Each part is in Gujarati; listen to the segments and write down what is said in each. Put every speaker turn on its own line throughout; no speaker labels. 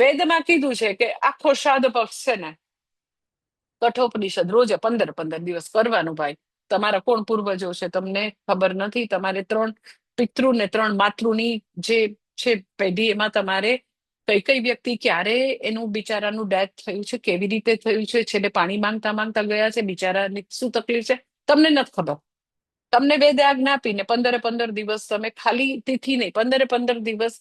વેદમાં કીધું છે કે આખો શ્રાદ્ધ પક્ષ છે ને, કઠોપનિષદ રોજે પંદર પંદર દિવસ કરવાનું ભાઈ. તમારા કોણ પૂર્વજો છે તમને ખબર નથી? તમારે ત્રણ પિતૃ ને ત્રણ માતૃની જે છે પેઢી, એમાં તમારે કઈ કઈ વ્યક્તિ ક્યારે એનું બિચારાનું ડેથ થયું છે, કેવી રીતે થયું છે, છેલ્લે પાણી માંગતા માંગતા ગયા છે, બિચારાની શું તકલીફ છે? તમને નથી ખબર. તમને વેદ આજ્ઞા આપીને પંદરે પંદર દિવસ તમે ખાલી તિથિ નહીં, પંદરે પંદર દિવસ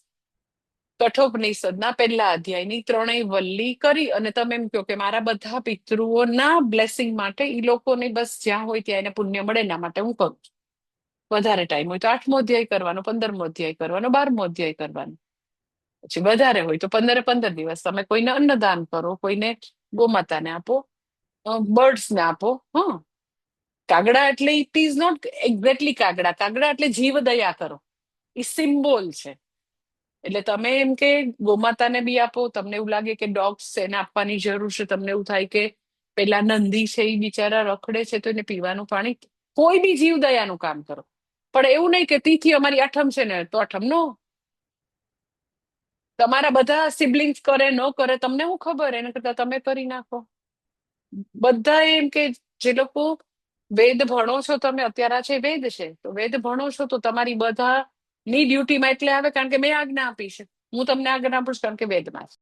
કઠોપનિષદના પહેલા અધ્યાયની ત્રણેય વલ્લી કરી અને તમે એમ કહો કે મારા બધા પિતૃઓના બ્લેસિંગ માટે એ લોકોને બસ જ્યાં હોય ત્યાં એને પુણ્ય મળે એના માટે હું કરું વધારે ટાઈમ હોય તો આઠમો અધ્યાય કરવાનો, પંદરમો અધ્યાય કરવાનો, બારમો અધ્યાય કરવાનો. પછી વધારે હોય તો પંદરે પંદર દિવસ તમે કોઈને અન્નદાન કરો, કોઈને ગોમાતાને આપો બર્ડ્સને આપો, હા. કાગડા એટલે ઇટ ઇઝ નોટ એક્ઝેક્ટલી કાગડા કાગડા એટલે જીવ દયા કરો. એ સિમ્બોલ છે. એટલે તમે એમ કે ગોમાતાને બી આપો, તમને એવું લાગે કે ડોગ્સ એને આપવાની જરૂર છે, તમને એવું થાય કે પેલા નંદી છે એ બિચારા રખડે છે તો એને પીવાનું પાણી, કોઈ બી જીવ દયાનું કામ કરો. પણ એવું નહીં કે તિથિ અમારી આઠમ છે ને, તો અઠમ નો. તમારા બધા સિબ્લિંગ્સ કરે, ન કરે, તમને શું ખબર? એના કરતા તમે કરી નાખો. બધા એમ કે જે લોકો વેદ ભણો છો, તમે અત્યારે છે વેદ છે, તો વેદ ભણો છો, તો તમારી બધા ની ડ્યુટીમાં એટલે આવે કારણ કે મેં આજ્ઞા આપી છે. હું તમને આજ્ઞા આપું છું કારણ કે વેદમાં છે.